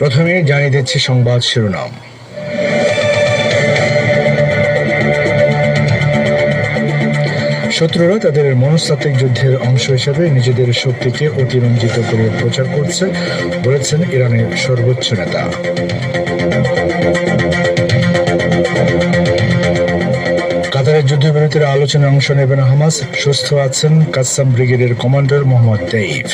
প্রথমে জানিয়ে দিচ্ছি সংবাদ শিরোনাম। শত্রুরা তাদের মনস্তাত্ত্বিক যুদ্ধের অংশ হিসেবে নিজেদের শক্তিকে অতিরঞ্জিত করে প্রচার করছে, বলেছেন ইরানের সর্বোচ্চ নেতা। কাতারের যুদ্ধবিরতির আলোচনায় অংশ নেবেন হামাস, সুস্থ আছেন কাসাম ব্রিগেডের commander Mohammed Deif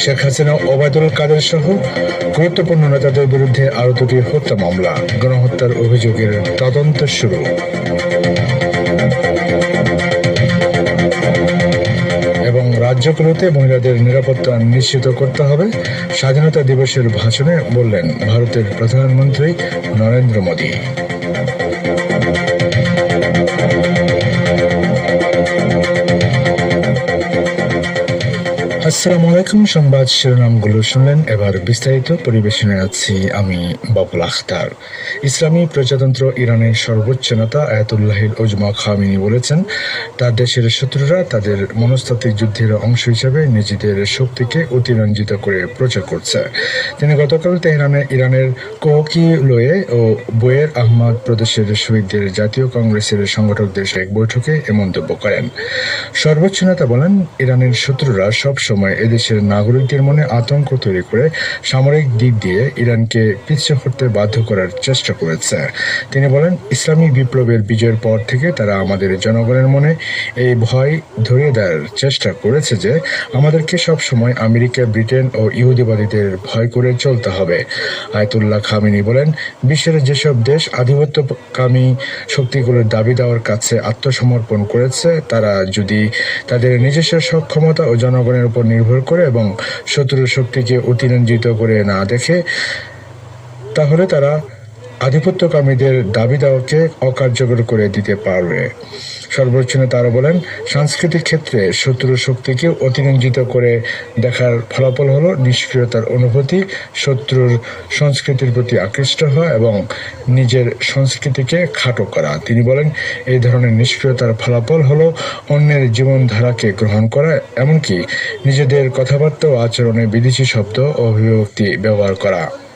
Sheikh Hasina, Obaidul Quader সহ গুরুত্বপূর্ণ নেতাদের বিরুদ্ধে আরও দুটি হত্যা মামলা, গণহত্যার অভিযোগের তদন্ত শুরু। এবং রাজ্যগুলোতে মহিলাদের নিরাপত্তা নিশ্চিত করতে হবে, স্বাধীনতা দিবসের ভাষণে বললেন ভারতের প্রধানমন্ত্রী নরেন্দ্র মোদী। আসসালামু আলাইকুম, সংবাদ শিরোনামগুলো শুনলেন। এবার বিস্তারিত পরিবেশনে আছি আমি বাবুল আখতার। ইসলামী প্রজাতন্ত্র ইরানের সর্বোচ্চ নেতা আয়াতুল্লাহিল ওজমা খামিনি বলেছেন, তার দেশের শত্রুরা তাদের মনস্তাত্ত্বিক যুদ্ধের অংশ হিসেবে নিজেদের শক্তিকে অতিরঞ্জিত করে প্রচার করছে। তিনি গতকাল তেহরানে ইরানের কোহকি লোয়ে ও বইয়ের আহমদ প্রদেশের শহীদদের জাতীয় কংগ্রেসের সংগঠকদের এক বৈঠকে এ মন্তব্য করেন। সর্বোচ্চ নেতা বলেন, ইরানের শত্রুরা সব সময় এদেশের নাগরিকদের মনে আতঙ্ক তৈরি করে সামরিক দিক দিয়ে ইরানকে পিছিয়ে হতে বাধ্য করার চেষ্টা করেছে। তিনি বলেন, ইসলামী বিপ্লবের বিজয়ের পর থেকে তারা আমাদের জনগণের মনে এই ভয় ধরিয়ে দেওয়ার চেষ্টা করেছে যে আমাদেরকে সব সময় আমেরিকা, ব্রিটেন ও ইহুদিবাদীদের ভয় করে চলতে হবে। আয়তুল্লাহ খামিনি বলেন, বিশ্বের যেসব দেশ আধিপত্যকামী শক্তিগুলোর দাবি দেওয়ার কাছে আত্মসমর্পণ করেছে, তারা যদি তাদের নিজস্ব সক্ষমতা ও জনগণের উপর নির্ভর করে এবং শত্রু শক্তিকে অতিরঞ্জিত করে না দেখে তাহলে তারা আধিপত্যকামীদের দাবি দেওয়াকে অকার্যকর করে দিতে পারবে। সর্বোচ্চ আরও বলেন, সাংস্কৃতিক ক্ষেত্রে শত্রু শক্তিকে অতিরঞ্জিত করে দেখার ফলাফল হল নিষ্ক্রিয়তার অনুভূতি, শত্রুর সংস্কৃতির প্রতি আকৃষ্ট হওয়া এবং নিজের সংস্কৃতিকে খাটো করা। তিনি বলেন, এই ধরনের নিষ্ক্রিয়তার ফলাফল হলো অন্যের জীবনধারাকে গ্রহণ করা, এমনকি নিজেদের কথাবার্তা ও আচরণে বিদেশি শব্দ ও অভিব্যক্তি ব্যবহার করা।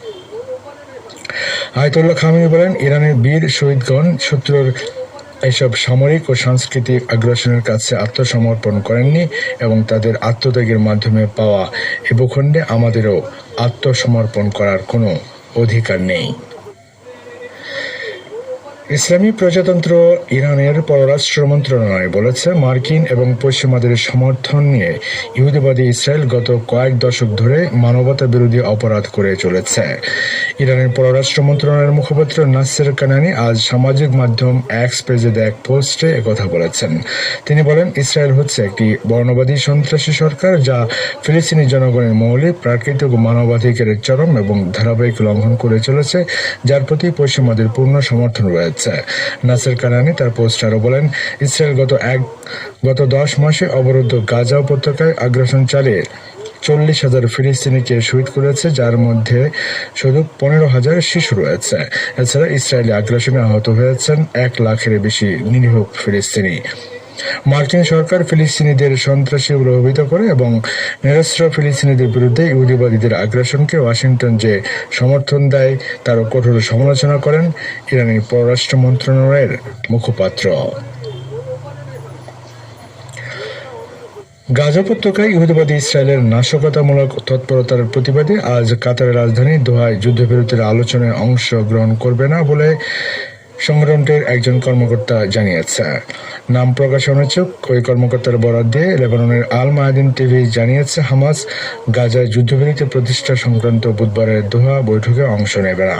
আয়তুল্লাহ খামিনি বলেন, ইরানের বীর শহীদগণ শত্রুর এইসব সামরিক ও সাংস্কৃতিক আগ্রাসনের কাছে আত্মসমর্পণ করেননি এবং তাদের আত্মত্যাগের মাধ্যমে পাওয়া এ ভূখণ্ডে আমাদেরও আত্মসমর্পণ করার কোনো অধিকার নেই। ইসলামী প্রজাতন্ত্র ইরানের পররাষ্ট্র মন্ত্রণালয় বলেছে মার্কিন এবং পশ্চিমাদের সমর্থন নিয়ে ইহুদিবাদী ইসরায়েল গত কয়েক দশক ধরে মানবতা বিরোধী অপরাধ করে চলেছে। ইরানের পররাষ্ট্র মন্ত্রণালয়ের মুখপাত্র নাসের কানানি আজ সামাজিক মাধ্যম এক্স পেজে এক পোস্টে একথা বলেছেন। তিনি বলেন, ইসরায়েল হচ্ছে একটি বর্ণবাদী সন্ত্রাসী সরকার যা ফিলিস্তিনি জনগণের মৌলিক, প্রাকৃতিক ও মানবাধিকারের চরম এবং ধারাবাহিক লঙ্ঘন করে চলেছে, যার প্রতি পশ্চিমাদের পূর্ণ সমর্থন রয়েছে। হয়েছে। নাসের কানানি তার পোস্ট বলেন, ইসরায়েল গত এক, গত দশ মাসে অবরুদ্ধ গাজা উপত্যকায় আগ্রাসন চালিয়ে চল্লিশ হাজার ফিলিস্তিনিকে শহীদ করেছে, যার মধ্যে শুধু পনেরো হাজার শিশু রয়েছে। এছাড়া ইসরায়েলি আগ্রাসনে আহত হয়েছেন এক লাখের বেশি নিরীহ ফিলিস্তিনি। মার্কিন সরকার ফিলিস্তিনিদের সন্ত্রাসী প্রভাবিত করে এবং নিরস্ত্র ফিলিস্তিনিদের বিরুদ্ধে ইহুদিবাদীদের আগ্রাসনকে ওয়াশিংটন যে সমর্থন দেয় তারও কঠোর সমালোচনা করেন ইরানের পররাষ্ট্র মন্ত্রণালয়ের মুখপাত্র। গাজা উপত্যকায় ইহুদিবাদী ইসরায়েলের নাশকতামূলক তৎপরতার প্রতিবাদে আজ কাতারের রাজধানী দোহায় যুদ্ধবিরতির আলোচনায় অংশগ্রহণ করবে না বলে সংগঠনটির একজন কর্মকর্তা জানিয়েছে। নাম প্রকাশ অনুচ্ছুক ওই কর্মকর্তার বরাদ দিয়ে লেবাননের আল মায়াদিন টিভি জানিয়েছে, হামাস গাজায় যুদ্ধবিরতি প্রতিষ্ঠা সংক্রান্ত বুধবারের দোহা বৈঠকে অংশ নেবে না।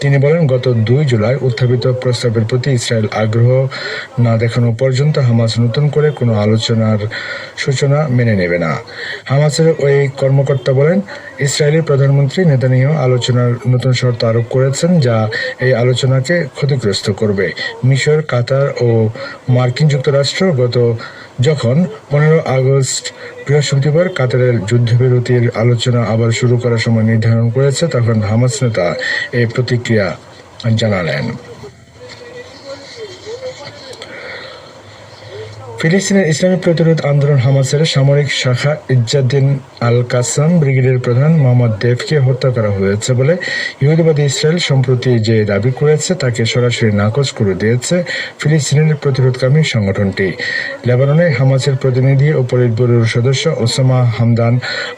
তিনি বলেন, গত দুই জুলাই উত্থাপিত প্রস্তাবের প্রতি ইসরায়েল আগ্রহ না দেখানো পর্যন্ত হামাস নতুন করে কোনো আলোচনার সূচনা মেনে নেবে না। হামাসের ওই কর্মকর্তা বলেন ইসরায়েলি প্রধানমন্ত্রী নেতানিয়াহু আলোচনার নতুন শর্ত আরোপ করেছেন যা এই আলোচনাকে ক্ষতিগ্রস্ত করবে। মিশর, কাতার ও মার্কিন যুক্তরাষ্ট্র গত যখন পনেরো আগস্ট বৃহস্পতিবার কাতারের যুদ্ধবিরতির আলোচনা আবার শুরু করার সময় নির্ধারণ করেছে, তখন হামাস নেতা এই প্রতিক্রিয়া জানালেন। ফিলিস্তিনের ইসলামী প্রতিরোধ আন্দোলন হামাসের সামরিক শাখা ইজ্জাদ্দিন আল কাসাম ব্রিগেডের প্রধান মোহাম্মদ দেবকে হত্যা করা হয়েছে বলে ইহুদিবাদী ইসরায়েল সম্প্রতি যে দাবি করেছে, তাকে সরাসরি নাকচ করে দিয়েছে ফিলিস্তিনের প্রতিরোধকামী সংগঠনটি। লেবাননে হামাসের প্রতিনিধি ও পলিটব্যুরোর সদস্য ওসামা হামদান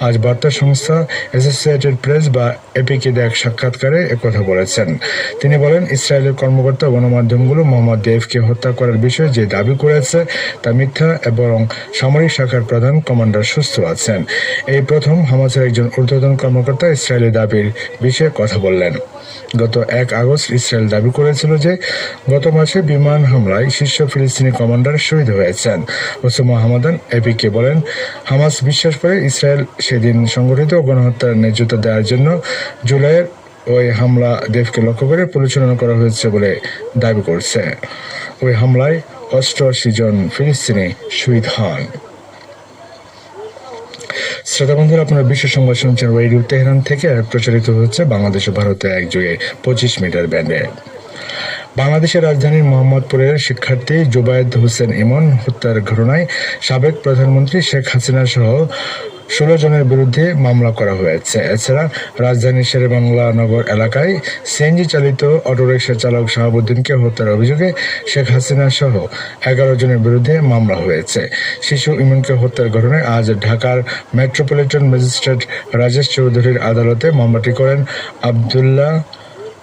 আজ বার্তা সংস্থা অ্যাসোসিয়েটেড প্রেস বা এপিকে দেয়া এক সাক্ষাৎকারে একথা বলেছেন। তিনি বলেন, ইসরায়েলের কর্মকর্তা গণমাধ্যমগুলো মোহাম্মদ দেবকে হত্যা করার বিষয়ে যে দাবি করেছে, তা মিথ্যা এবং সামরিক শাখার প্রধান কমান্ডার সুস্থ আছেন। এই প্রথম হামাসের একজন ঊর্ধ্বতন কর্মকর্তা ইসরায়েলের দাবির বিষয়ে কথা বললেন। গত এক আগস্ট ইসরায়েল দাবি করেছিল যে, গত মাসে বিমান হামলায় শীর্ষ ফিলিস্তিনি কমান্ডার শহীদ হয়েছেন। ওসামা হামাদান এপিকে বলেন, হামাস বিশ্বাস করে ইসরায়েল সেদিন সংগঠিত গণহত্যার ন্যায্যতা দেওয়ার জন্য জুলাইয়ের ওই হামলা দেবকে লক্ষ্য করে পরিচালনা করা হয়েছে বলে দাবি করছে। ওই হামলায় অষ্টআশি জন ফিলিস্তিনি শহীদ হন। শ্রোতা বন্ধুরা, আপনারা বিশ্ব সংবাদ শুনছেন রেডিও তেহরান থেকে। প্রচারিত হচ্ছে বাংলাদেশ ও ভারতে একযোগে পঁচিশ মিটার ব্যান্ডে। বাংলাদেশের রাজধানীর মোহাম্মদপুরের শিক্ষার্থী জুবায়েদ হোসেন ইমন হত্যার ঘটনায় সাবেক প্রধানমন্ত্রী শেখ হাসিনা সহ ষোলো জনের বিরুদ্ধে মামলা করা হয়েছে। এছাড়া রাজধানীর শেরেবাংলা নগর এলাকায় সিএনজি চালিত অটোরিক্সা চালক শাহাবুদ্দিনকে হত্যার অভিযোগে শেখ হাসিনা সহ এগারো জনের বিরুদ্ধে মামলা হয়েছে। শিশু ইমনকে হত্যার ঘটনায় আজ ঢাকার মেট্রোপলিটন ম্যাজিস্ট্রেট রাজেশ চৌধুরীর আদালতে মামলাটি করেন আবদুল্লাহ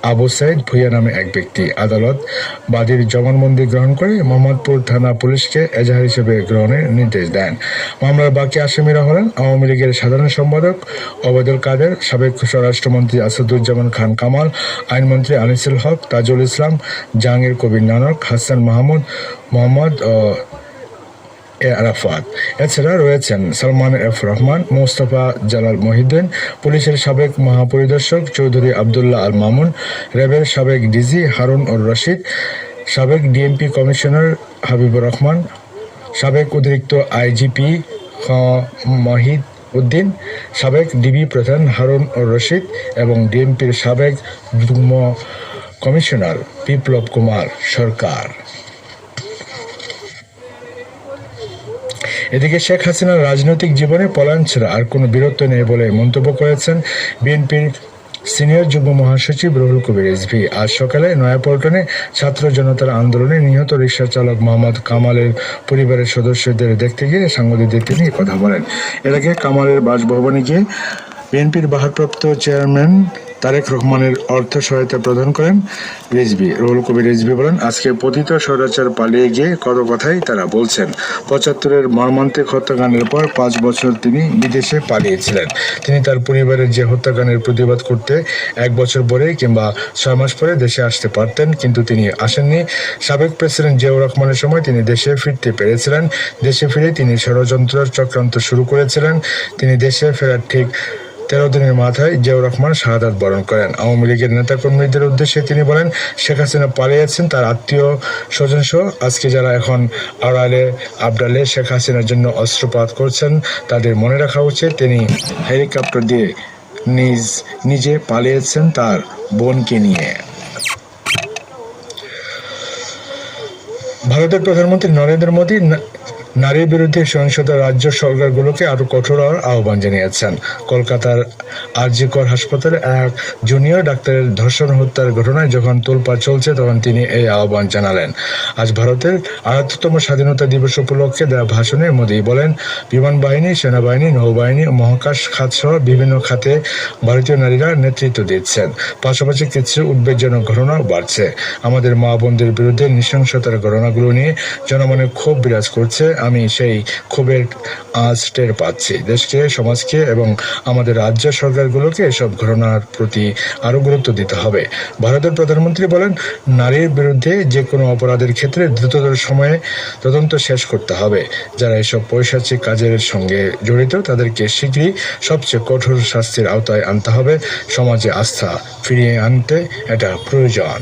আবু সাইদ ভুইয়া নামে এক ব্যক্তি। আদালত বাদীর জবানবন্দি গ্রহণ করে মোহাম্মদপুর থানা পুলিশকে এজাহার হিসেবে গ্রহণের নির্দেশ দেন। মামলার বাকি আসামিরা হলেন আওয়ামী লীগের সাধারণ সম্পাদক ওবায়দুল কাদের, সাবেক স্বরাষ্ট্রমন্ত্রী আসাদুজ্জামান খান কামাল, আইনমন্ত্রী আনিসুল হক, তাজুল ইসলাম, জাহাঙ্গীর কবির নানক, হাসান মাহমুদ, মোহাম্মদ এ আরাফাত। এছাড়া রয়েছেন সালমান এফ রহমান, মোস্তফা জালাল মহিউদ্দিন পুলিশের সাবেক মহাপরিদর্শক চৌধুরী আবদুল্লাহ আল মামুন র্যাবের সাবেক ডিজি হারুন উর রশিদ, সাবেক ডিএমপি কমিশনার হাবিবুর রহমান, সাবেক অতিরিক্ত আইজিপি খ মহিদ উদ্দিন, সাবেক ডিবি প্রধান হারুন উর রশিদ এবং ডিএমপির সাবেক যুগ্ম কমিশনার বিপ্লব কুমার সরকার। এদিকে শেখ হাসিনার রাজনৈতিক জীবনে পলায়ন ছাড়া আর কোনো বীরত্ব নেই বলে মন্তব্য করেছেন বিএনপির সিনিয়র যুগ্ম মহাসচিব রুহুল কবির এসভি। আজ সকালে নয়াপল্টনে ছাত্র জনতার আন্দোলনে নিহত রিক্সা চালক মোহাম্মদ কামালের পরিবারের সদস্যদের দেখতে গিয়ে সাংবাদিকদের তিনি কথা বলেন। এর আগে কামালের বাসভবনে গিয়ে বিএনপির ভারপ্রাপ্ত চেয়ারম্যান তারেক রহমানের অর্থ সহায়তা প্রদান করেন রিজবি রুহুল কবির রিজবি বলেন, আজকে পতিত স্বরাচার পালিয়ে গিয়ে কত কথাই তারা বলছেন। পঁচাত্তরের মর্মান্তিক হত্যাকাণ্ডের পর পাঁচ বছর তিনি বিদেশে পালিয়েছিলেন। তিনি তার পরিবারের যে হত্যাকাণ্ডের প্রতিবাদ করতে এক বছর পরে কিংবা ছয় মাস পরে দেশে আসতে পারতেন, কিন্তু তিনি আসেননি। সাবেক প্রেসিডেন্ট জিয়াউর রহমানের সময় তিনি দেশে ফিরতে পেরেছিলেন। দেশে ফিরে তিনি ষড়যন্ত্র চক্রান্ত শুরু করেছিলেন। তিনি দেশে ফেরার ঠিক তেরো দিনের মাথায় জিয়াউর রহমান শাহাদাত বরণ করেন। আওয়ামী লীগের নেতাকর্মীদের উদ্দেশ্যে তিনি বলেন, শেখ হাসিনা পালিয়েছেন, তার আত্মীয় স্বজন সহ আজকে যারা এখন আড়ালে, আবডালে শেখ হাসিনার জন্য অস্ত্রপাত করছেন, তাদের মনে রাখা উচিত, তিনি হেলিকপ্টার দিয়ে নিজ, নিজে পালিয়েছেন তার বোনকে নিয়ে। ভারতের প্রধানমন্ত্রী নরেন্দ্র মোদী না- নারীর বিরুদ্ধে সহিংসতা রাজ্য সরকারগুলোকে আরও কঠোর হওয়ার আহ্বান জানিয়েছেন। কলকাতার আরজিকর হাসপাতালে এক জুনিয়র ডাক্তারের ধর্ষণ হত্যার ঘটনায় যখন তোলপাড় চলছে তখন তিনি এই আহ্বান জানালেন। আজ ভারতের আটাত্তরতম স্বাধীনতা দিবস উপলক্ষে দেওয়া ভাষণে মোদী বলেন বিমান বাহিনী সেনাবাহিনী, নৌবাহিনী, মহাকাশ খাত সহ বিভিন্ন খাতে ভারতীয় নারীরা নেতৃত্ব দিচ্ছেন। পাশাপাশি কিছু উদ্বেগজনক ঘটনাও বাড়ছে। আমাদের মা বোনদের বিরুদ্ধে নৃশংসতার ঘটনাগুলো নিয়ে জনমনে ক্ষোভ বিরাজ করছে আমি সেই ক্ষোভের আঁচ টের পাচ্ছি। দেশকে, সমাজকে এবং আমাদের রাজ্য সরকারগুলোকে এসব ঘটনার প্রতি আরও গুরুত্ব দিতে হবে। ভারতের প্রধানমন্ত্রী বলেন, নারীর বিরুদ্ধে যে কোনো অপরাধের ক্ষেত্রে দ্রুততর সময়ে তদন্ত শেষ করতে হবে। যারা এসব পৈশাচিক কাজের সঙ্গে জড়িত, তাদেরকে শীঘ্রই সবচেয়ে কঠোর শাস্তির আওতায় আনতে হবে। সমাজে আস্থা ফিরিয়ে আনতে এটা প্রয়োজন।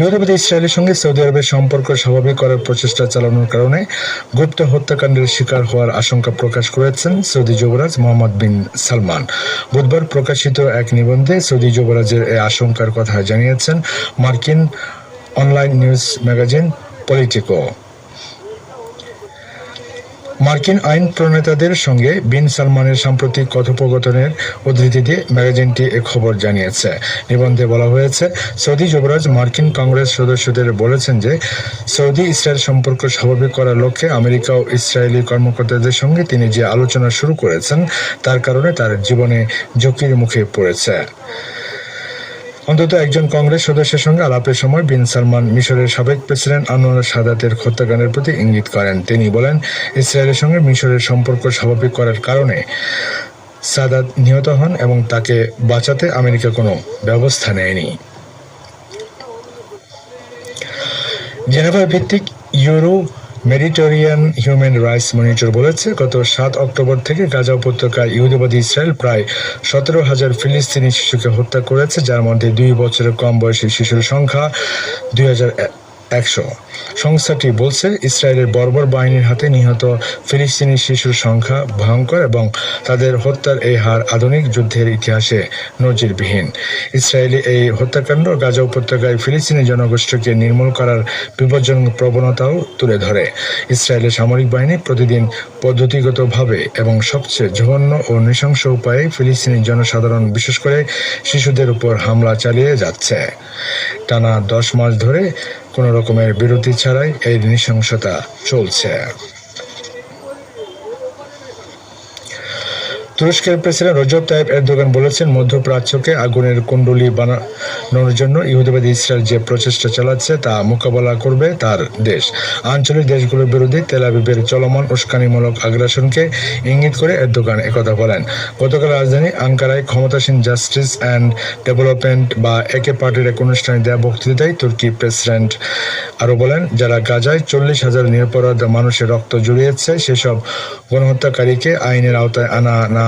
ইহুদিবাদী ইসরায়েলের সঙ্গে সৌদি আরবের সম্পর্ক স্বাভাবিক করার প্রচেষ্টা চালানোর কারণে গুপ্ত হত্যাকাণ্ডের শিকার হওয়ার আশঙ্কা প্রকাশ করেছেন সৌদি যুবরাজ মোহাম্মদ বিন সালমান। বুধবার প্রকাশিত এক নিবন্ধে সৌদি যুবরাজের এই আশঙ্কার কথা জানিয়েছেন মার্কিন অনলাইন নিউজ ম্যাগাজিন পলিটিকো। মার্কিন আইন প্রণেতাদের সঙ্গে বিন সালমানের সাম্প্রতিক কথোপকথনের উদ্ধৃতি দিয়ে ম্যাগাজিনটি এ খবর জানিয়েছে। নিবন্ধে বলা হয়েছে, সৌদি যুবরাজ মার্কিন কংগ্রেস সদস্যদের বলেছেন যে, সৌদি ইসরায়েল সম্পর্ক স্বাভাবিক করার লক্ষ্যে আমেরিকা ও ইসরায়েলি কর্মকর্তাদের সঙ্গে তিনি যে আলোচনা শুরু করেছেন, তার কারণে তার জীবনে ঝুঁকির মুখে পড়েছে। অন্তত একজন কংগ্রেস সদস্যের সঙ্গে আলাপের সময় বিন সালমান মিশরের সাবেক প্রেসিডেন্ট আনোয়ার সাদাতের হত্যাকাণ্ডের প্রতি ইঙ্গিত করেন। তিনি বলেন, ইসরায়েলের সঙ্গে মিশরের সম্পর্ক স্বাভাবিক করার কারণে সাদাত নিহত হন এবং তাকে বাঁচাতে আমেরিকা কোনো ব্যবস্থা নেয়নি। জেনেভা ভিত্তিক Euro Mediterranean Human Rights Monitor বলেছে, গত সাত অক্টোবর থেকে গাজা উপত্যকায় ইহুদিবাদী ইসরায়েল প্রায় সতেরো হাজার ফিলিস্তিনি শিশুকে হত্যা করেছে, যার মধ্যে দুই বছরের কম বয়সী শিশুর সংখ্যা দুই হাজার একশো। সংস্থাটি বলছে, ইসরায়েলের বর্বর বাহিনীর হাতে নিহত ফিলিস্তিনি শিশুর সংখ্যা ভয়ঙ্কর এবং তাদের হত্যার এই হার আধুনিক যুদ্ধের ইতিহাসে নজিরবিহীন। ইসরায়েলি এই হত্যাকাণ্ড গাজা উপত্যকায় ফিলিস্তিনি জনগোষ্ঠীকে নির্মূল করার বিপজ্জনক প্রবণতাও তুলে ধরে। ইসরায়েলের সামরিক বাহিনী প্রতিদিন পদ্ধতিগতভাবে এবং সবচেয়ে জঘন্য ও নৃশংস উপায়ে ফিলিস্তিনি জনসাধারণ, বিশেষ করে শিশুদের উপর হামলা চালিয়ে যাচ্ছে। টানা দশ মাস ধরে কোনো রকমের বিরতি ছাড়াই এই নৃশংসতা চলছে। তুরস্কের প্রেসিডেন্ট রজব তাইব এরদোগান বলেছেন, মধ্যপ্রাচ্যকে আগুনের কুণ্ডলী বানানোর জন্য ইহুদিবাদী ইসরায়েল যে প্রচেষ্টা চালাচ্ছে তা মোকাবেলা করবে তার দেশ। আঞ্চলিক দেশগুলোর বিরুদ্ধে তেলাবিবের চলমান উস্কানিমূলক আগ্রাসনকে ইঙ্গিত করে এরদোগান একথা বলেন। গতকাল রাজধানী আঙ্কারায় ক্ষমতাসীন জাস্টিস অ্যান্ড ডেভেলপমেন্ট বা একে পার্টির এক অনুষ্ঠানে দেওয়া বক্তৃতায় তুর্কি প্রেসিডেন্ট আরও বলেন, যারা গাজায় চল্লিশ হাজার নিরপরাধ মানুষের রক্ত জড়িয়েছে, সেসব গণহত্যাকারীকে আইনের আওতায় আনা না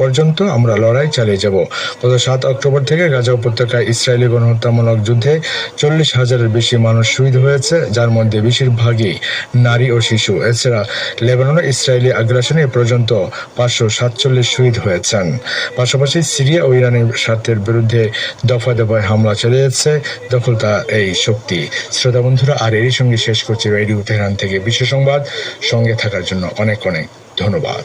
পর্যন্ত আমরা লড়াই চালিয়ে যাব। গত সাত অক্টোবর থেকে গাজা উপত্যকায় ইসরায়েলি গণহত্যামূলক যুদ্ধে চল্লিশ হাজারের বেশি মানুষ শহীদ হয়েছে, যার মধ্যে বেশিরভাগই নারী ও শিশু। এছাড়া লেবাননে ইসরায়েলি আগ্রাসনে এ পর্যন্ত পাঁচশো সাতচল্লিশ শহীদ হয়েছেন। পাশাপাশি সিরিয়া ও ইরানের স্বার্থের বিরুদ্ধে দফায় দফায় হামলা চালিয়েছে দখলতা এই শক্তি। শ্রোতা বন্ধুরা, আর এরই সঙ্গে শেষ করছি রেডিও তেহরান থেকে। বিশ্ব সংবাদ সঙ্গে থাকার জন্য অনেক অনেক ধন্যবাদ।